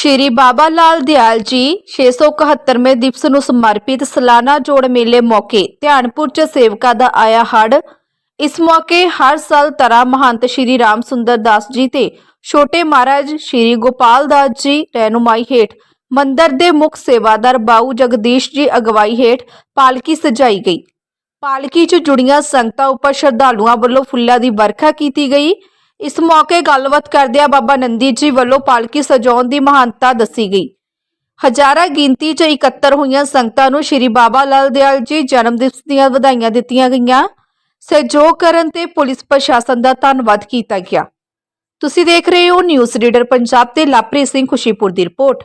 ਸ਼੍ਰੀ ਬਾਬਾ ਲਾਲ ਦਿਆਲ ਜੀ 671ਵੇਂ ਦਿਵਸ ਨੂੰ ਸਮਰਪਿਤ ਸਲਾਨਾ ਜੋੜ ਮੇਲੇ ਮੌਕੇ ਧਿਆਨਪੁਰ ਚ ਸੇਵਕਾ ਦਾ ਆਇਆ ਹੜ ਇਸ ਮੌਕੇ ਹਰ ਸਾਲ ਤਰ੍ਹਾਂ ਮਹੰਤ ਸ਼੍ਰੀ ਰਾਮ ਸੁੰਦਰ ਦਾਸ ਜੀ ਤੇ ਛੋਟੇ ਮਹਾਰਾਜ ਸ਼੍ਰੀ ਗੋਪਾਲ ਦਾਸ ਜੀ ਰਹਿਨੁਮਾਈ ਹੇਠ ਮੰਦਰ ਦੇ ਮੁੱਖ ਸੇਵਾਦਾਰ ਬਾਊ ਜਗਦੀਸ਼ ਜੀ ਅਗਵਾਈ ਹੇਠ ਪਾਲਕੀ ਸਜਾਈ ਗਈ। ਪਾਲਕੀ 'ਚ ਜੁੜੀਆਂ ਸੰਗਤਾਂ ਉੱਪਰ ਸ਼ਰਧਾਲੂਆਂ ਵੱਲੋਂ ਫੁੱਲਾਂ ਦੀ ਵਰਖਾ ਕੀਤੀ ਗਈ। ਇਸ ਮੌਕੇ ਗੱਲਬਾਤ ਕਰਦਿਆਂ ਬਾਬਾ ਨੰਦੀ ਜੀ ਵੱਲੋਂ ਪਾਲਕੀ ਸਜਾਉਣ ਦੀ ਮਹਾਨਤਾ ਦੱਸੀ ਗਈ। ਹਜ਼ਾਰਾਂ ਗਿਣਤੀ 'ਚ ਇਕੱਤਰ ਹੋਈਆਂ ਸੰਗਤਾਂ ਨੂੰ ਸ਼੍ਰੀ ਬਾਬਾ ਲਾਲ ਦਿਆਲ ਜੀ ਜਨਮ ਦਿਵਸ ਦੀਆਂ ਵਧਾਈਆਂ ਦਿੱਤੀਆਂ ਗਈਆਂ। ਸਹਿਯੋਗ ਕਰਨ ਤੇ ਪੁਲਿਸ ਪ੍ਰਸ਼ਾਸਨ ਦਾ ਧੰਨਵਾਦ ਕੀਤਾ ਗਿਆ। ਤੁਸੀਂ ਦੇਖ ਰਹੇ ਹੋ ਨਿਊਜ਼ ਰੀਡਰ ਪੰਜਾਬ ਤੇ ਲਾਪਰੀ ਸਿੰਘ ਖੁਸ਼ੀਪੁਰ ਦੀ ਰਿਪੋਰਟ।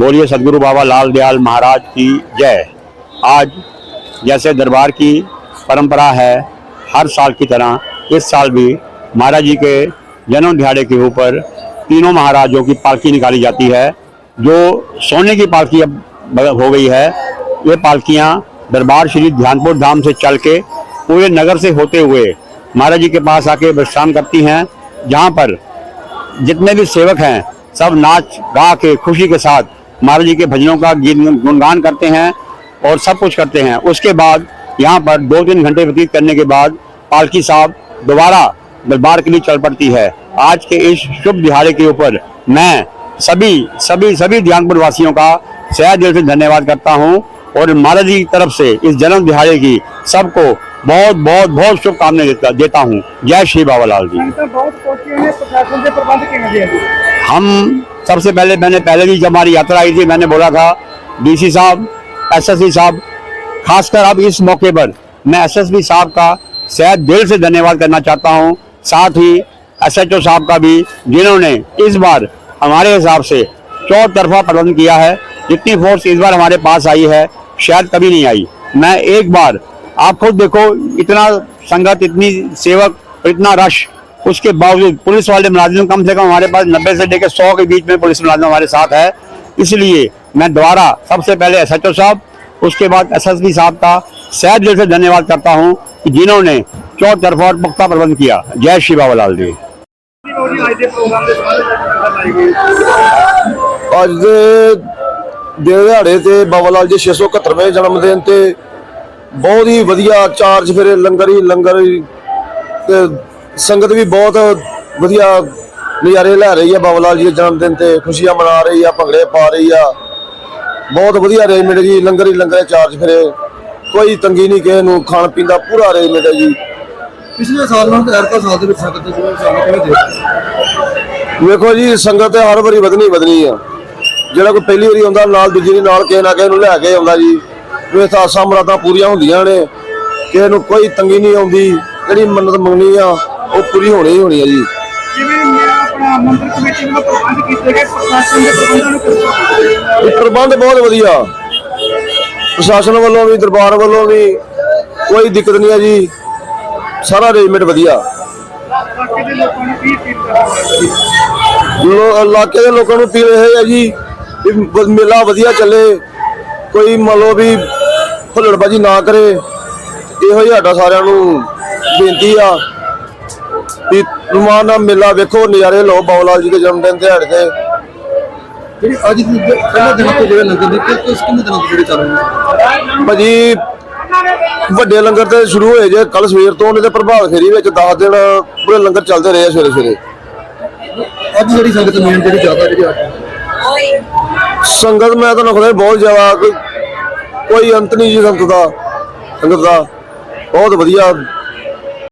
बोलिए सदगुरु बाबा लाल दयाल महाराज की जय। आज जैसे दरबार की परंपरा है, हर साल की तरह इस साल भी महाराज जी के जन्म दिहाड़े के ऊपर तीनों महाराजों की पालकी निकाली जाती है। जो सोने की पालकी अब हो गई है, ये पालकियाँ दरबार श्री ध्यानपुर धाम से चल के पूरे नगर से होते हुए महाराज जी के पास आके विश्राम करती हैं, जहाँ पर जितने भी सेवक हैं, सब नाच, गा के खुशी के साथ महाराज जी के भजनों का गीत गुणगान करते हैं और सब कुछ करते हैं। उसके बाद यहाँ पर दो तीन घंटे व्यतीत करने के बाद पालकी साहब दोबारा दरबार के लिए चल पड़ती है। आज के इस शुभ दिहाड़े के ऊपर मैं सभी सभी सभी ध्यानपुर वासियों का सह दिल से धन्यवाद करता हूँ और महाराज जी की तरफ़ से इस जन्म दिहाड़े की सबको बहुत बहुत बहुत शुभकामनाएँ देता देता हूँ। जय श्री बाबा लाल जी। हैं हम सबसे पहले मैंने पहले भी जब हमारी यात्रा आई थी, मैंने बोला था डीसी साहब एसएसपी साहब, खासकर अब इस मौके पर मैं एसएसपी साहब का सह दिल से धन्यवाद करना चाहता हूँ। साथ ही एसएचओ साहब का भी, जिन्होंने इस बार हमारे हिसाब से चौतरफा प्रबंध किया है। जितनी फोर्स इस बार हमारे पास आई है, शायद कभी नहीं आई। मैं एक बार आप खुद देखो, इतना संगत, इतनी सेवक, इतना रश उसके बावजूद पुलिस वाले मुलाजिम कम से कम हमारे पास नब्बे से लेकर सौ के बीच में पुलिस मुलाजिम हमारे साथ है इसलिए मैं दोबारा सबसे पहले एस साहब उसके बाद एस साहब का सह दिल से धन्यवाद करता हूँ कि जिन्होंने चौतरफा और पुख्ता प्रबंध किया जय श्री बाबा लाल जी ਜੀ ਅੱਜ ਦੇ ਪ੍ਰੋਗਰਾਮ ਦੇ ਸਾਰੇ ਜਗ੍ਹਾ ਲਾਈ ਗਈ ਅੱਜ ਦੇ ਦਿਨ ਦਿਹਾੜੇ ਤੇ ਬਾਬਾ ਲਾਲ ਜੀ 671ਵੇਂ ਜਨਮ ਦਿਨ ਤੇ ਬਹੁਤ ਹੀ ਵਧੀਆ ਚਾਰਜ ਫਿਰ ਲੰਗਰ ਹੀ ਲੰਗਰ ਹੀ ਤੇ ਸੰਗਤ ਵੀ ਬਹੁਤ ਵਧੀਆ ਨਜ਼ਾਰੇ ਲੈ ਰਹੀ ਆ ਬਾਬਾ ਲਾਲ ਜੀ ਦੇ ਜਨਮ ਦਿਨ ਤੇ ਖੁਸ਼ੀਆਂ ਮਨਾ ਰਹੀ ਆ ਭੰਗੜੇ ਪਾ ਰਹੀ ਆ। ਬਹੁਤ ਵਧੀਆ ਅਰੇਂਜਮੈਂਟ ਜੀ ਲੰਗਰ ਹੀ ਲੰਗਰ ਚਾਰਜ ਫਿਰੇ। ਕੋਈ ਤੰਗੀ ਨਹੀਂ ਕਿਸੇ ਨੂੰ ਖਾਣ ਪੀਣ ਦਾ ਪੂਰਾ ਅਰੇਂਜਮੈਂਟ ਹੈ ਜੀ। ਪਿਛਲੇ ਸਾਲ ਨਾਲ ਤੇ ਐਰਕਾ ਸਾਲ ਦੇ ਵਿੱਚ ਸੰਗਤ ਦੇ ਜਿਵੇਂ ਸਾਨੂੰ ਕਿਵੇਂ ਦੇ ਵੇਖੋ ਜੀ ਸੰਗਤ ਤੇ ਹਰ ਵਾਰੀ ਵਧਣੀ ਵਧਣੀ ਆ। ਜਿਹੜਾ ਕੋਈ ਪਹਿਲੀ ਵਾਰੀ ਆਉਂਦਾ ਨਾਲ ਦੂਜੀ ਵਾਰੀ ਨਾਲ ਕਿਸੇ ਨਾ ਕਿਸੇ ਨੂੰ ਲੈ ਕੇ ਆਉਂਦਾ ਜੀ। ਤਾਂ ਆਸਾਂ ਮੁਰਾਦਾਂ ਪੂਰੀਆਂ ਹੁੰਦੀਆਂ ਨੇ। ਕਿਸੇ ਨੂੰ ਕੋਈ ਤੰਗੀ ਨਹੀਂ ਆਉਂਦੀ ਜਿਹੜੀ ਮੰਨਤ ਮੰਗਣੀ ਆ ਉਹ ਪੂਰੀ ਹੋਣੀ ਹੀ ਹੋਣੀ ਆ ਜੀ। ਜਿਵੇਂ ਮੈਂ ਆਪਣਾ ਮੰਦਰ ਕਮੇਟੀ ਵੱਲੋਂ ਪ੍ਰਬੰਧ ਕੀਤੇ ਗਏ ਪ੍ਰਸ਼ਾਸਨ ਦੇ ਪ੍ਰਬੰਧਾਂ ਨੂੰ ਕਿਵੇਂ ਇਹ ਪ੍ਰਬੰਧ ਬਹੁਤ ਵਧੀਆ। ਪ੍ਰਸ਼ਾਸਨ ਵੱਲੋਂ ਵੀ ਦਰਬਾਰ ਵੱਲੋਂ ਵੀ ਕੋਈ ਦਿੱਕਤ ਨਹੀਂ ਆ ਜੀ। ਸਾਰਾ ਅਰੇਂਜਮੈਂਟ ਵਧੀਆ। ਇਲਾਕੇ ਦੇ ਲੋਕਾਂ ਨੂੰ ਕੀ ਲੋ- ਇਲਾਕੇ ਦੇ ਲੋਕਾਂ ਨੂੰ ਅਪੀਲ ਇਹ ਹੈ ਜੀ ਵੀ ਮੇਲਾ ਵਧੀਆ ਚੱਲੇ। ਕੋਈ ਮੰਨ ਲਓ ਵੀ ਹੁੱਲੜਬਾਜੀ ਨਾ ਕਰੇ। ਇਹੋ ਹੀ ਸਾਡਾ ਸਾਰਿਆਂ ਨੂੰ ਬੇਨਤੀ ਆ। ਵੀ ਰਮਾਨ ਮੇਲਾ ਵੇਖੋ ਨਜ਼ਾਰੇ ਲਓ ਬਾਬਾ ਲਾਲ ਜੀ ਦੇ ਜਨਮ ਦਿਨ ਦਿਹਾੜੇ ਤੇ ਜਿਹੜੀ ਅੱਜ ਦੀ ਜ- ਪਹਿਲੇ ਦਿਨ ਤੋਂ ਜਿਹੜੇ ਲੰਗਰ ਦੇ ਕਿ ਕਿਸ ਕਿੰਨੇ ਦਿਨਾਂ ਤੋਂ ਜਿਹੜੇ ਚੱਲ ਰਹੇ ਨੇ? ਭਾਜੀ ਵੱਡੇ ਲੰਗਰ ਤੇ ਸ਼ੁਰੂ ਹੋਏ ਜੇ ਕੱਲ ਸਵੇਰ ਤੋਂ ਉਹਨੇ ਤੇ ਪ੍ਰਭਾਤ ਫੇਰੀ ਵਿੱਚ 10 ਦਿਨ ਪੂਰੇ ਲੰਗਰ ਚੱਲਦੇ ਰਹੇ ਸਵੇਰੇ ਸਵੇਰੇ ਅੱਜ ਜਿਹੜੀ ਸੰਗਤ ਮੇਨ ਜਿਹੜੀ ਜ਼ਿਆਦਾ ਜਿਹੜੀ ਆ। ਸੰਗਤ ਮੈਂ ਤੁਹਾਨੂੰ ਖੁਦਾ ਬਹੁਤ ਜ਼ਿਆਦਾ ਕੋਈ ਕੋਈ ਅੰਤ ਨਹੀਂ ਜੀ ਸੰਗਤ ਦਾ। ਸੰਗਤ ਦਾ ਬਹੁਤ ਵਧੀਆ